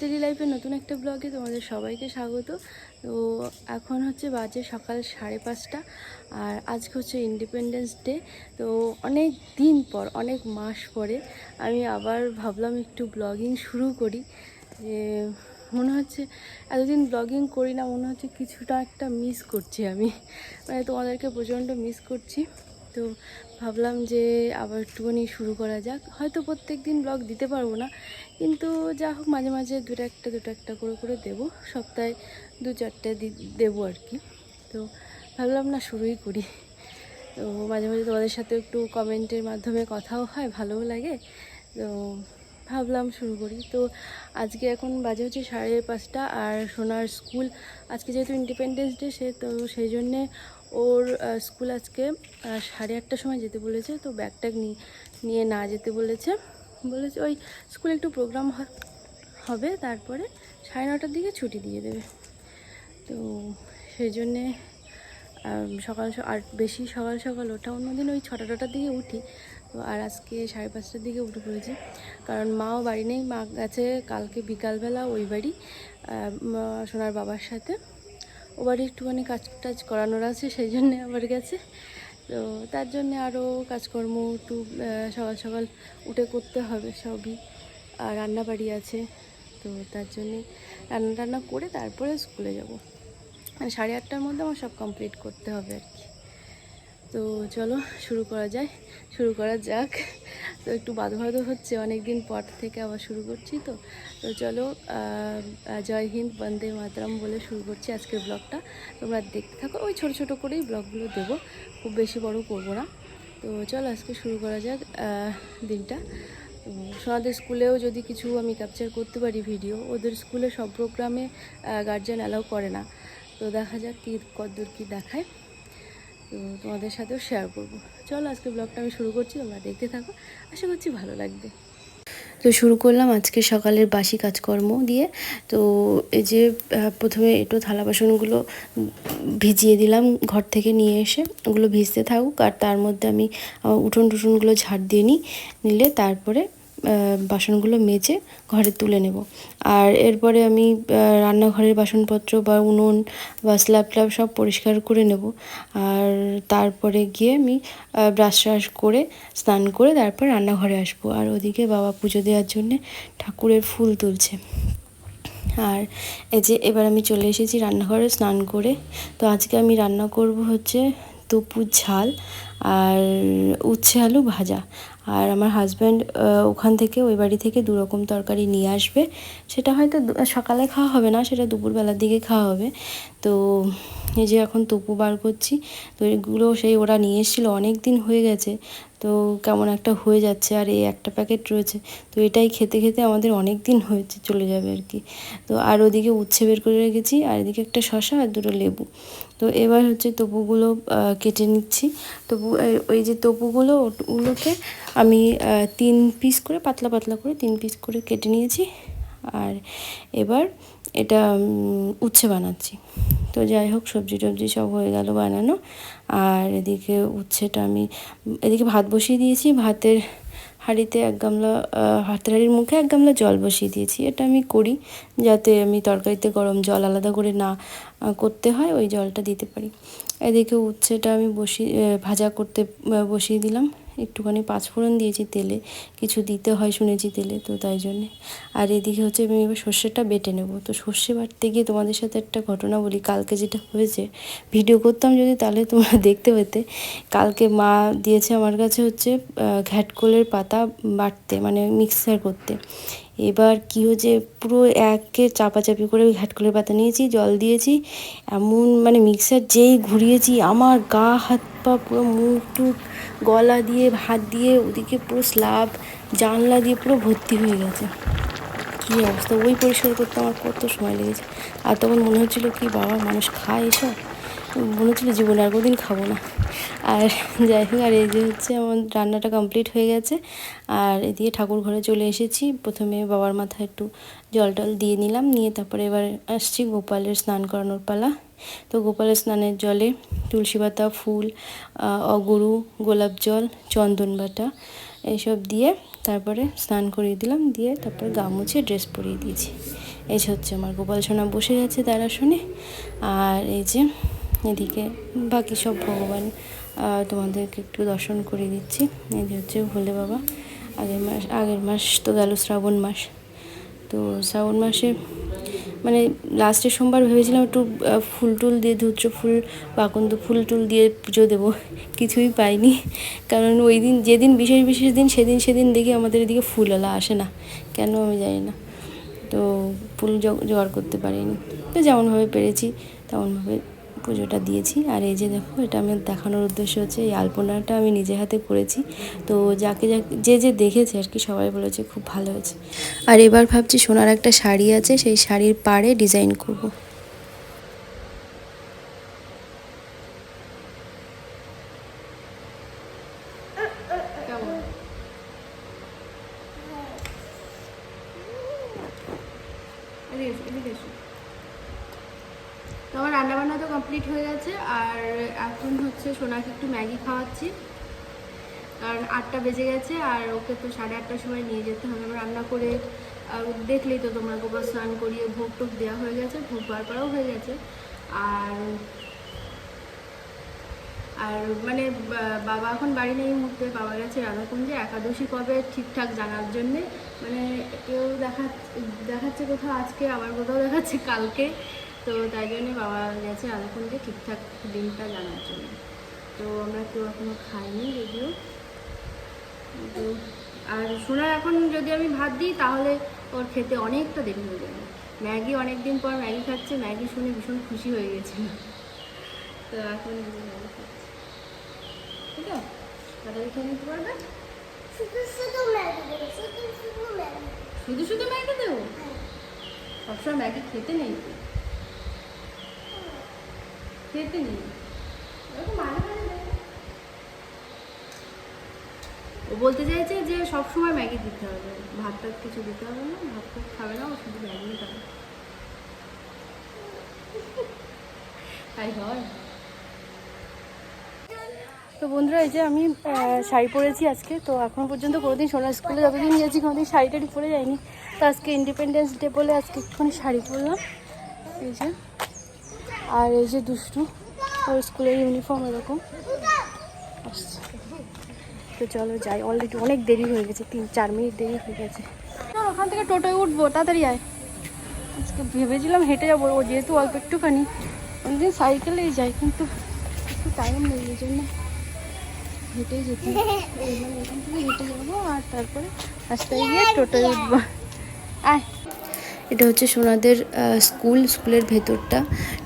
Daily লাইফের নতুন একটা ব্লগে তোমাদের সবাইকে স্বাগত। তো এখন হচ্ছে বাজে সকাল সাড়ে পাঁচটা আর আজকে হচ্ছে ইন্ডিপেন্ডেন্স ডে তো অনেক দিন পর, অনেক মাস পরে আমি আবার ভাবলাম একটু ব্লগিং শুরু করি। যে মনে হচ্ছে এতদিন ব্লগিং করি না, মনে হচ্ছে কিছুটা একটা মিস করছি আমি। মানে তোমাদেরকে প্রচণ্ড মিস করছি। তো ভাবলাম যে আবার একটুখানি শুরু করা যাক। হয়তো প্রত্যেক দিন ব্লগ দিতে পারব না, কিন্তু যা হোক মাঝে মাঝে দুটো একটা দুটো একটা করে করে দেবো। সপ্তাহে দু চারটে দেবো আর কি। তো ভাবলাম না শুরুই করি। তো মাঝে মাঝে তোমাদের সাথে একটু কমেন্টের মাধ্যমে কথাও হয়, ভালোও লাগে। তো ভাবলাম শুরু করি। তো আজকে এখন বাজে হচ্ছে সাড়ে পাঁচটা আর সোনার স্কুল আজকে যেহেতু ইন্ডিপেন্ডেন্স ডে সে তো সেই জন্যে ওর স্কুল আজকে সাড়ে আটটার সময় যেতে বলেছে, তো ব্যাগ ট্যাগ নিয়ে না যেতে বলেছে। বলেছে ওই স্কুলে একটু প্রোগ্রাম হবে, তারপরে সাড়ে নটার দিকে ছুটি দিয়ে দেবে। তো সেই জন্যে সকাল আর বেশি সকাল সকাল ওঠা, অন্যদিন ওই ছটা টটার দিকে উঠি। তো আর আজকে সাড়ে পাঁচটার দিকে উঠে পড়েছি। কারণ মাও বাড়ি নেই, মা গেছে কালকে বিকালবেলা ওই বাড়ি সোনার বাবার সাথে। ও বাড়ি একটুখানি কাজ টাজ করানোর আছে, সেই জন্যে আবার গেছে। তো তার জন্যে আরও কাজকর্ম একটু সকাল সকাল উঠে করতে হবে সবই। আর রান্না বাড়ি আছে, তো তার জন্যে রান্না টান্না করে তারপরে স্কুলে যাব। মানে সাড়ে আটটার মধ্যে আমার সব কমপ্লিট করতে হবে আর কি। তো চলো, শুরু করা যায়। শুরু করা যাক। তো একটু বাধো বাধো হচ্ছে অনেক দিন পর থেকে আবার শুরু করছি তো। তো চলো জয় হিন্দ, বন্দে মাতরম বলে শুরু করছি আজকের ব্লগটা। তোমরা দেখতে থাকো, ওই ছোটো ছোটো করেই ব্লগগুলো দেবো। খুব বেশি বড় করব না। তো চলো, আজকে শুরু করা যাক দিনটা। সোনাদের স্কুলেও যদি কিছু আমি ক্যাপচার করতে পারি ভিডিও ওদের স্কুলে সব প্রোগ্রামে গার্জিয়ান অ্যালাউ করে না। তো দেখা যাক কী, কদ্দূর কী দেখায়। তো তোমাদের সাথেও শেয়ার করব। চলো আজকে ব্লগটা আমি শুরু করছি, তোমরা দেখতে থাকো। আশা করছি ভালো লাগবে। তো শুরু করলাম আজকে সকালের বাসি কাজকর্ম দিয়ে। তো এই যে প্রথমে একটু থালা বাসনগুলো ভিজিয়ে দিলাম ঘর থেকে নিয়ে এসে। ওগুলো ভিজতে থাকুক, আর তার মধ্যে আমি উঠোন টুঠোনগুলো ঝাড় দিয়ে নিই নিলে তারপরে বাসনগুলো মেজে ঘরে তুলে নেব। আর এরপরে আমি রান্নাঘরের বাসনপত্র বা উনুন বা স্ল্যাব ট্ল্যাব সব পরিষ্কার করে নেব। আর তারপরে গিয়ে আমি ব্রাশ ট্রাশ করে স্নান করে তারপর রান্নাঘরে আসব। আর ওদিকে বাবা পুজো দেওয়ার জন্যে ঠাকুরের ফুল তুলছে। আর এই যে এবার আমি চলে এসেছি রান্নাঘরে স্নান করে। তো আজকে আমি রান্না করব হচ্ছে দুপুর ঝাল আর উচ্ছে আলু ভাজা। আর আমার হাজব্যান্ড ওখান থেকে, ওই বাড়ি থেকে দু রকম তরকারি নিয়ে আসবে। সেটা হয়তো সকালে খাওয়া হবে না, সেটা দুপুরবেলার দিকে খাওয়া হবে। তো এই যে এখন তপু বার করছি, তো এগুলো সেই ওরা নিয়ে এসেছিল অনেক দিন হয়ে গেছে। তো কেমন একটা হয়ে যাচ্ছে আর এই একটা প্যাকেট রয়েছে। তো এটাই খেতে খেতে আমাদের অনেক দিন হয়েছে চলে যাবে আর কি। তো আর ওদিকে উচ্ছে বের করে রেখেছি, আর এদিকে একটা শশা আর দুটো লেবু। তো এবার হচ্ছে তপুগুলো কেটে নিচ্ছি। তবু ওই যে তপুগুলো, ওগুলোকে আমি তিন পিস করে, পাতলা পাতলা করে তিন পিস করে কেটে নিয়েছি। আর এবার এটা উচ্ছে বানাচ্ছি। তো যাই হোক, সবজি টবজি সব হয়ে গেল বানানো। আর এদিকে উচ্ছেটা আমি, এদিকে ভাত বসিয়ে দিয়েছি। ভাতের হাঁড়িতে এক গামলা হাতের হাঁড়ির মুখে এক গামলা জল বসিয়ে দিয়েছি। এটা আমি করি যাতে আমি তরকারিতে গরম জল আলাদা করে না করতে হয়, ওই জলটা দিতে পারি। এদিকে উচ্ছেটা আমি বসিয়ে ভাজা করতে বসিয়ে দিলাম। একটুখানি পাঁচফোড়ন দিয়েছি তেলে, কিছু দিতে হয় শুনেছি তেলে, তো তাই জন্যে। আর এদিকে হচ্ছে আমি এবার সর্ষেটা বেটে নেব। তো সর্ষে বাটতে গিয়ে তোমাদের সাথে একটা ঘটনা বলি, কালকে যেটা হয়েছে, ভিডিও করতাম যদি তাহলে তোমরা দেখতে পেতে। কালকে মা দিয়েছে আমার কাছে হচ্ছে ঘ্যাটকোলের পাতা বাটতে মানে মিক্সার করতে। এবার কী হয়েছে, পুরো একে চাপাচাপি করে ওই ঘাটকলের পাতা নিয়েছি, জল দিয়েছি, এমন মানে মিক্সার যেই ঘুরিয়েছি, আমার গা, হাত পা পুরো মুখ টুক গলা দিয়ে, হাত দিয়ে, ওদিকে পুরো স্লাব জানলা দিয়ে পুরো ভর্তি হয়ে গেছে। কী অবস্থা, ওই পরিষ্কার করতে আমার কত সময় লেগেছে। আর তখন মনে হচ্ছিল কি, বাবা, মানুষ খায় এসব? হচ্ছিল জীবনে আর কোনোদিন খাব না। আর যাই হোক, আর এই যে হচ্ছে আমার রান্নাটা কমপ্লিট হয়ে গেছে। আর এদিকে ঠাকুর ঘরে চলে এসেছি। প্রথমে বাবার মাথায় একটু জল টল দিয়ে নিলাম। নিয়ে তারপরে এবার আসছি গোপালের স্নান করানোর পালা। তো গোপালের স্নানের জলে তুলসী পাতা, ফুল অগরু, গোলাপ জল, চন্দন বাটা এইসব দিয়ে তারপরে স্নান করিয়ে দিলাম। দিয়ে তারপরে গা মুছে ড্রেস পরিয়ে দিয়েছি। এই হচ্ছে আমার গোপাল সোনা বসে গেছে তার আসনে। আর এই যে এদিকে বাকি সব ভগবান তোমাদেরকে একটু দর্শন করে দিচ্ছি। এই হচ্ছে ভোলে বাবা, আগের মাস আগের মাস তো গেল শ্রাবণ মাস। তো শ্রাবণ মাসে মানে লাস্টের সোমবার ভেবেছিলাম একটু ফুল টুল দিয়ে, ধুত্র ফুল, বাকন্দ ফুল টুল দিয়ে পুজো দেবো। কিছুই পাইনি। কারণ ওই দিন, যেদিন, বিশেষ বিশেষ দিন, সেদিন সেদিন দেখি আমাদের এদিকে ফুলওয়ালা আসে না। কেন আমি জানি না। তো ফুল জোগাড় করতে পারিনি। তো যেমনভাবে পেরেছি, তেমনভাবে পুজোটা দিয়েছি। আর এই যে দেখো, এটা আমি দেখানোর উদ্দেশ্য হচ্ছে এই আলপনাটা আমি নিজে হাতে করেছি তো যাকে যাকে যে যে দেখেছে আর কি, সবাই বলেছে খুব ভালো হয়েছে। আর এবার ভাবছি সোনার একটা শাড়ি আছে, সেই শাড়ির পাড়ে ডিজাইন করব। তো আমার রান্নাবান্না তো কমপ্লিট হয়ে গেছে, আর এখন হচ্ছে সোনাকে একটু ম্যাগি খাওয়াচ্ছি। কারণ আটটা বেজে গেছে, আর ওকে তো সাড়ে আটটার সময় নিয়ে যেতে হবে। রান্না করে আর দেখলেই তো তোমরা গোবর স্নান করিয়ে ভোগ টোক দেওয়া হয়ে গেছে, ভোগ বার করাও হয়ে গেছে। আর আর মানে বাবা এখন বাড়ি নেই মুহূর্তে। বাবা গেছে রাধাকুঞ্জে একাদশী কবে ঠিকঠাক জানার জন্যে মানে কেউ দেখা, দেখাচ্ছে কোথাও আজকে, আবার কোথাও দেখাচ্ছে কালকে। তো তাই জন্যে বাবা গেছে রাধাকুঞ্জে ঠিকঠাক দিনটা জানার জন্য। তো আমরা কেউ এখনও খাইনি যদিও। তো আর সোনার এখন যদি আমি ভাত দিই তাহলে ওর খেতে অনেকটা দেরি হয়ে যাবে। ম্যাগি অনেক দিন পর ম্যাগি খাচ্ছে ম্যাগি শুনে ভীষণ খুশি হয়ে গেছিল। তো এখন ম্যাগি খাচ্ছে। ঠিক আছে? তাড়াতাড়ি খেয়ে নিতে পারবে? শুধু শুধু ম্যাগি দেবো শুধু শুধু ম্যাগি। শুধু শুধু ম্যাগি দেবো? সবসময় ম্যাগি খেতে নেই খেতে। ও বলতে চাইছে যে সবসময় ম্যাগি দিতে হবে। ভাত টাত কিছু দিতে হবে না ভাত টাত খাবে না ও শুধু ম্যাগি খাবে। তাই হয়। তো বন্ধুরা এই যে আমি শাড়ি পরেছি আজকে তো এখনও পর্যন্ত কোনোদিন সোনার স্কুলে যতদিন গেছি কোনোদিন শাড়ি টাড়ি পরে যাইনি। তো আজকে ইন্ডিপেন্ডেন্স ডে বলে আজকে একটুখানি শাড়ি পরলাম। এই যে। আর এই যে দুষ্টু ওর স্কুলের ইউনিফর্ম এরকম। আসছে তো চলো যাই অলরেডি অনেক দেরি হয়ে গেছে তিন চার মিনিট দেরি হয়ে গেছে। ওখান থেকে টোটোয় উঠবো তাড়াতাড়ি আয়। আজকে ভেবেছিলাম হেঁটে যাব ও যেহেতু অল্প একটুখানি অন্যদিন সাইকেলেই যাই কিন্তু একটু টাইম নেই এই জন্য হেঁটেই যেতে এখান থেকে হেঁটে যাব আর তারপরে রাস্তায় গিয়ে টোটোয় উঠবো। আয়। এটা হচ্ছে সোনাদের স্কুল, স্কুলের ভেতরটা।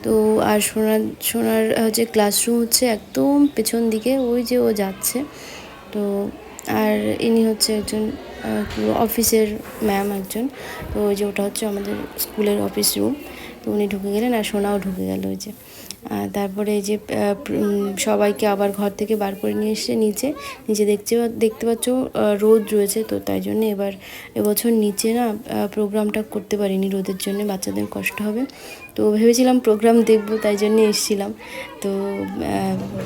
তো আর সোনার সোনার হচ্ছে ক্লাসরুম হচ্ছে একদম পেছন দিকে, ওই যে ও যাচ্ছে। তো আর ইনি হচ্ছে একজন অফিসের ম্যাম একজন। তো ওই যে ওটা হচ্ছে আমাদের স্কুলের অফিস রুম তো উনি ঢুকে গেলেন আর সোনাও ঢুকে গেল ওই যে। তারপরে যে সবাইকে আবার ঘর থেকে বার করে নিয়ে এসে নিচে নিচে দেখতে দেখতে পাচ্ছ রোদ রয়েছে তো তাই জন্য এবার এবছর নিচে না প্রোগ্রামটা করতে পারিনি রোদের জন্য, বাচ্চাদের কষ্ট হবে। তো ভেবেছিলাম প্রোগ্রাম দেখব তাই জন্য এসেছিলাম। তো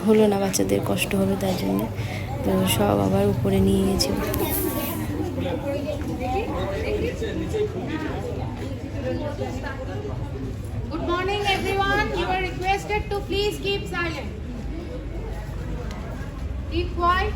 হলো না বাচ্চাদের কষ্ট হবে তাই জন্য। তো সব আবার উপরে নিয়ে গেছিল। Requested to please keep silent. Keep quiet.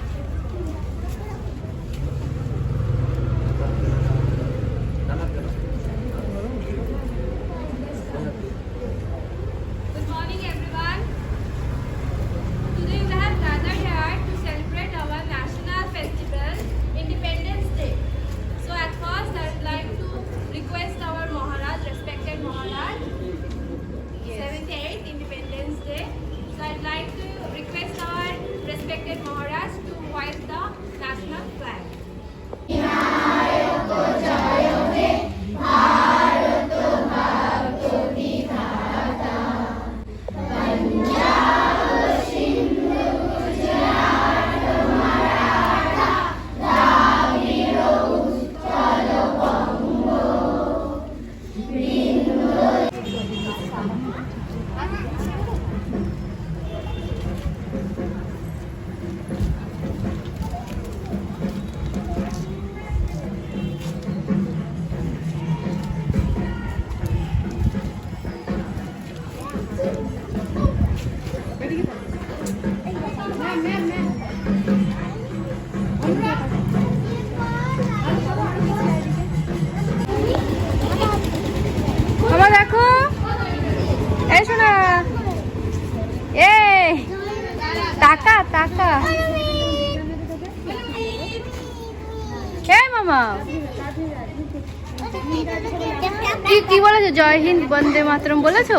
বলেছ জয় হিন্দ বন্দে মাতরম বলেছ?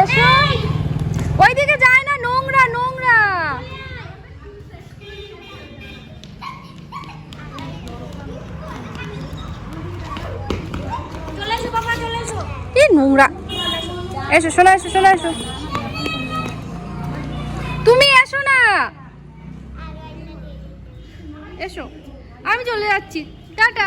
এসো। ওইদিকে যায় না নোংরা নোংরা। কি নোংরা। এসো শোনা এসো শোনা এসো। চলে যাচ্ছি। টাটা।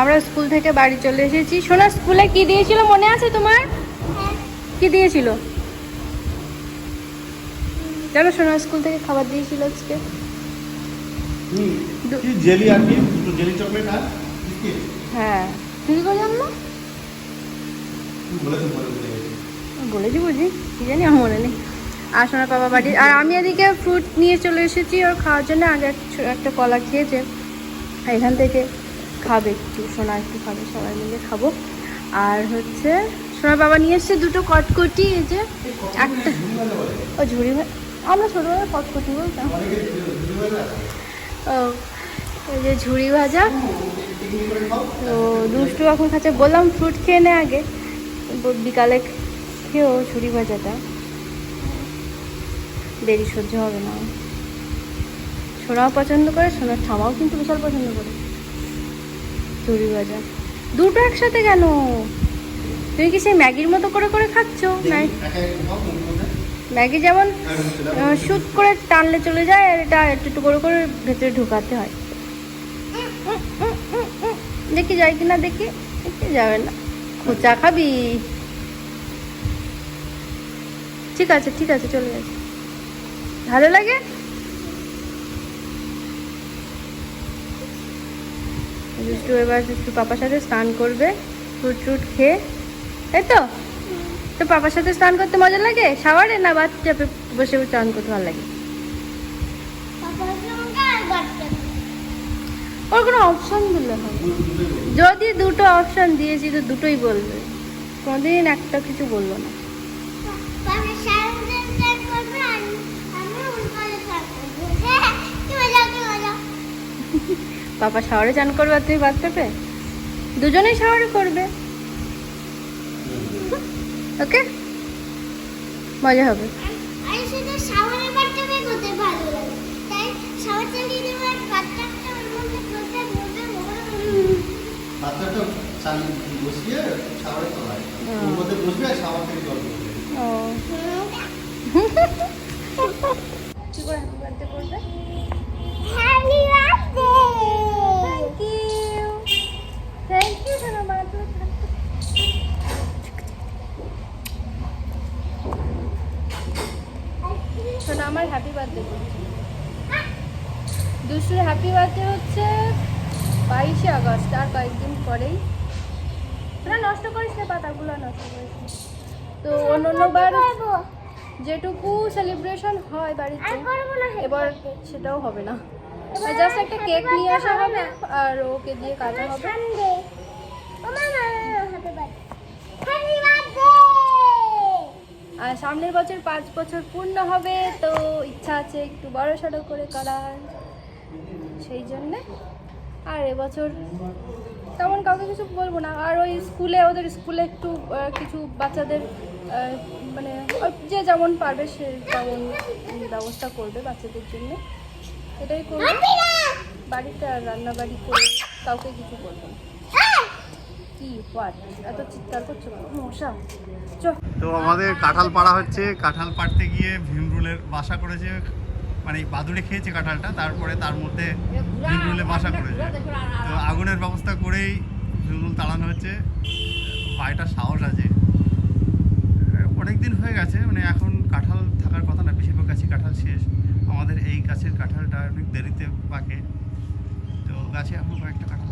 আমরা স্কুল থেকে বাড়ি চলে এসেছি। সোনা স্কুলে কি দিয়েছিল মনে আছে তোমার? কি দিয়েছিল? জানো সোনা স্কুল থেকে খাবার দিয়েছিল আজকে। কি? জেলি আর কি? জেলি চকলেট আর হ্যাঁ। তুই করে বলেছ গেছি বলেছি বুঝি কি জানি আমার মনে নেই। আর সোনার বাবা বাড়ি আর আমি এদিকে ফ্রুট নিয়ে চলে এসেছি, ওর খাওয়ার জন্য আগে একটা কলা খেয়েছে। এখান থেকে খাবে একটু, সোনা একটু খাবে, সবাই মিলে খাব। আর হচ্ছে, সোনার বাবা নিয়ে এসছে দুটো কটকটি, এই যে একটা ও, ঝুড়ি আমরা ছোটোবেলায় কটকটি বলতাম। ও, এই যে ঝুড়ি ভাজা। তো দুষ্টু এখন খাচ্ছে, বললাম ফ্রুট খেয়ে নে আগে। বিকালে খেয়েও ঝুড়ি ভাজাটা। দেরি সহ্য হবে না। সোনাও পছন্দ করে সোনার ঠামাও কিন্তু বিশাল পছন্দ করে। ঝুড়ি ভাজা। দুটো একসাথে কেন? তুমি কি সেই ম্যাগির মতো করে করে খাচ্ছ? ম্যাগ- যেমন শুট করে টানলে চলে যায় আর এটা একটু একটু করে করে ভেতরে ঢুকাতে হয়। দেখি যায় কিনা দেখি দেখি যাবে না। খোঁচা খাবি। ঠিক আছে ঠিক আছে চলে যাচ্ছে। ভালো লাগে? দুষ্টু এবার দুষ্টু পাপার সাথে স্নান করবে ফ্রুট ট্রুট খেয়ে। তাই তো? তো পাপার সাথে স্নান করতে মজা লাগে? শাওয়ারে না বাথটাবে বসে স্নান করতে ভালো লাগে? ওর কোনো অপশন দিলে হবে। যদি দুটো অপশন দিয়েছি তো দুটোই বলবে। কোনোদিন একটা কিছু বলব না। পাপা শাওয়ারে চান করবে আর তুমি বাথটাবে দুজনেই শাওয়ারে করবে। ওকে? মজা হবে। বাচ্চাকে করতে ভালো লাগে তাই শাওয়ার চালিয়ে দেওয়ার বাচ্চাটা ওর মধ্যে করতে মধ্যে বাচ্চাটা চাল বসিয়ে শাওয়ারে তোলায় হুম। ওর মধ্যে বসবে আর শাওয়ার থেকে জল পড়বে ও কি করে হ্যাপি বার্থডে করবে happy birthday thank you thank you সোনা বার্থডে শোনো আমার হ্যাপি বার্থডে দুশোর হ্যাপি বার্থডে হচ্ছে বাইশে আগস্ট আর কয়েকদিন পরেই। না নষ্ট করিস না পাতাগুলো নষ্ট করিস তো অন্য অন্যবার যেটুকু সেলিব্রেশন হয় বাড়িতে এবার সেটাও হবে না। জাস্ট একটা কেক নিয়ে আসা হবে আর ওকে দিয়ে কাটা হবে সানডে ও মামা হ্যাপি বার্থডে হ্যাপি বার্থডে আর সামনের বছর পাঁচ বছর পূর্ণ হবে, তো ইচ্ছা আছে একটু বড় সড়ো করে করার। সেই জন্যে। আর এবছর তেমন কাউকে কিছু বলব না। আর ওই স্কুলে, ওদের স্কুলে একটু কিছু বাচ্চাদের মানে যে যেমন পারবে সে তেমন ব্যবস্থা করবে বাচ্চাদের জন্য। এটাই করবে। বাড়িতে আর রান্না বাড়ি করে কাউকে কিছু বলব না। তো আমাদের কাঁঠাল পাড়া হচ্ছে কাঁঠাল পাড়তে গিয়ে ভীমরুলের বাসা করেছে মানে বাদুড়ে খেয়েছে কাঁঠালটা, তারপরে তার মধ্যে ভীমরুলে বাসা করেছে। তো আগুনের ব্যবস্থা করেই ভীমরুল তাড়ানো হচ্ছে। ভাইটার সাহস আছে। অনেক দিন হয়ে গেছে মানে এখন কাঁঠাল থাকার কথা না, বেশিরভাগ গাছই কাঁঠাল শেষ। আমাদের এই গাছের কাঁঠালটা অনেক দেরিতে পাকে তো গাছে এখন কয়েকটা কাঁঠাল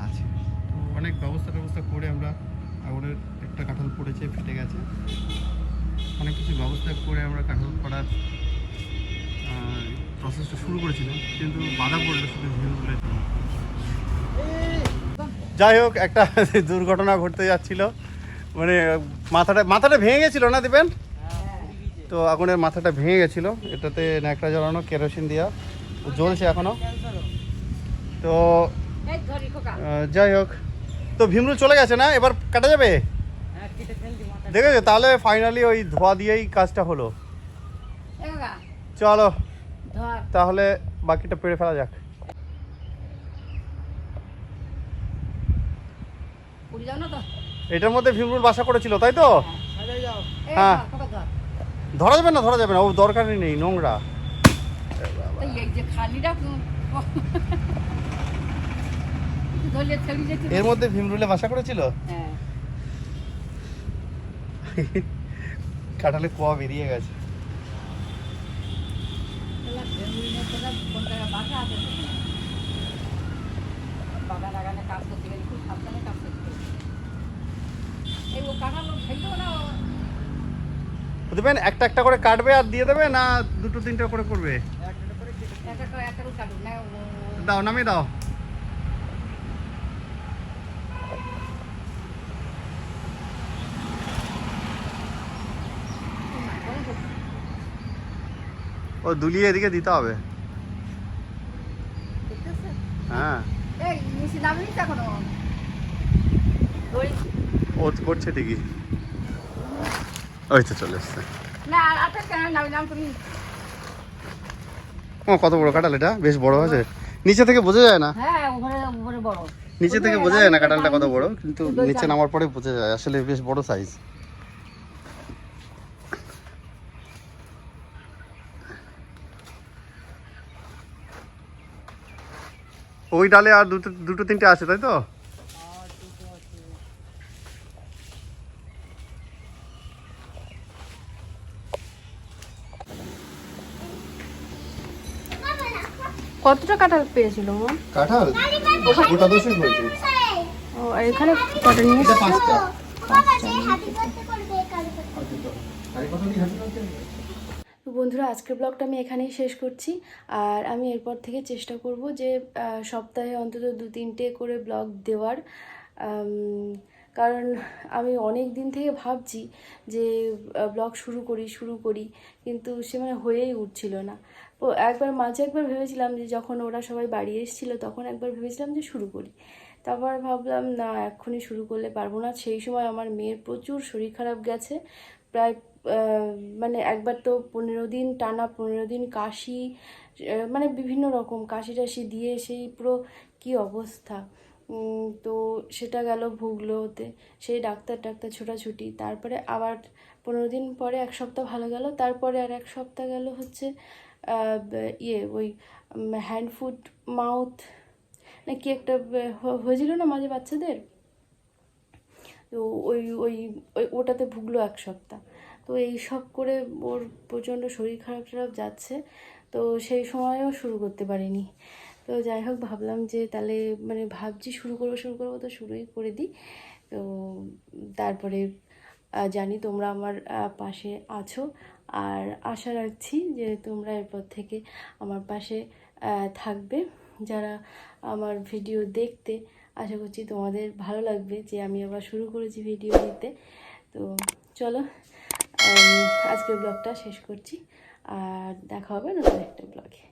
অনেক ব্যবস্থা ব্যবস্থা করে আমরা আগুনের একটা কাঁঠাল পড়েছে, ফেটে গেছে। অনেক কিছু ব্যবস্থা করে আমরা কাঁঠাল করার প্রসেসটা শুরু করেছিলাম, কিন্তু বাধা পড়ল শুধু যাই হোক, একটা দুর্ঘটনা ঘটতে যাচ্ছিল। মানে মাথাটা মাথাটা ভেঙে গেছিল না দিবেন তো আগুনের মাথাটা ভেঙে গেছিল। এটাতে ন্যাকড়া জ্বালানো, কেরোসিন দেওয়া জ্বলছে এখনও। তো যাই হোক তো ভীমরুল চলে গেছে না? এবার কাটা যাবে? দেখেছ? তাহলে ফাইনালি ওই ধোয়া দিয়েই কাজটা হলো। চলো। তাহলে বাকিটা পেরে ফেলা যাক। এটার মধ্যে ভীমরুল বাসা করেছিল তাই তো? হ্যাঁ ধরা যাবে না ধরা যাবে না ও দরকারই নেই নোংরা। এর মধ্যে ভীমরুলে বাসা করেছিল? কাঁঠালে কোয়া বেরিয়ে গেছে। দেবেন একটা একটা করে কাটবে আর দিয়ে দেবে না দুটো তিনটা করে করবে? দাও নামিয়ে দাও। ও দুলিয়ে এদিকে দিতে হবে। হ্যাঁ। ও করছে ঠিকই। ওই তো চলে এসছে। ও কত বড় কাঁঠাল এটা? বেশ বড় আছে। নিচে থেকে বোঝা যায় না? হ্যাঁ নিচে থেকে বোঝা যায় না কাঁঠালটা কত বড় কিন্তু নিচে নামার পরে বোঝা যায়। আসলে বেশ বড় সাইজ ওই ডালে আর দুটো দুটো তিনটে আছে তাই তো? কতটা কাঁঠাল পেয়েছিল মা কাঁঠাল? গোটা দশেক হয়েছে। ও এখানে কটা নিয়ে পাঁচটা হ্যাপি বার্থডে করবে কালকে তো বন্ধুরা, আজকের ব্লগটা আমি এখানেই শেষ করছি। আর আমি এরপর থেকে চেষ্টা করব যে সপ্তাহে অন্তত দু তিনটে করে ব্লগ দেওয়ার। কারণ আমি অনেক দিন থেকে ভাবছি যে ব্লগ শুরু করি শুরু করি, কিন্তু সে মানে হয়েই উঠছিল না। তো একবার মাঝে একবার ভেবেছিলাম যে, যখন ওরা সবাই বাড়ি এসেছিল, তখন একবার ভেবেছিলাম যে, শুরু করি। তারপর ভাবলাম, না, এক্ষুনি শুরু করলে পারব না। সেই সময় আমার মেয়ের প্রচুর শরীর খারাপ গেছে। প্রায় মানে একবার তো পনেরো দিন, টানা পনেরো দিন কাশি মানে বিভিন্ন রকম কাশি টাশি দিয়ে সেই পুরো কি অবস্থা? তো সেটা গেল ভুগলোতে। সেই ডাক্তার ডাক্তার ছোটাছুটি। তারপরে আবার পনেরো দিন পরে এক সপ্তাহ ভালো গেল। তারপরে আর এক সপ্তাহ গেল হচ্ছে ইয়ে ওই হ্যান্ড ফুট মাউথ না কি একটা হয়েছিল না মাঝে বাচ্চাদের? ওই ওই ওই, ওটাতে ভুগলো এক সপ্তাহ। তো এই সব করে ওর প্রচণ্ড শরীর খারাপ টারাপ যাচ্ছে। তো সেই সময়ও শুরু করতে পারিনি। তো যাই হোক, ভাবলাম যে তাহলে মানে ভাবছি শুরু করব শুরু করব তো শুরুই করে দিই। তো তারপরে জানি তোমরা আমার পাশে আছো। আর আশা রাখছি যে তোমরা এরপর থেকে আমার পাশে থাকবে। যারা আমার ভিডিও দেখতে আশা করছি তোমাদের ভালো লাগবে যে আমি আবার শুরু করেছি ভিডিও দিতে। তো চলো আজকের ব্লগটা শেষ করছি। আর দেখা হবে নতুন একটা ব্লগে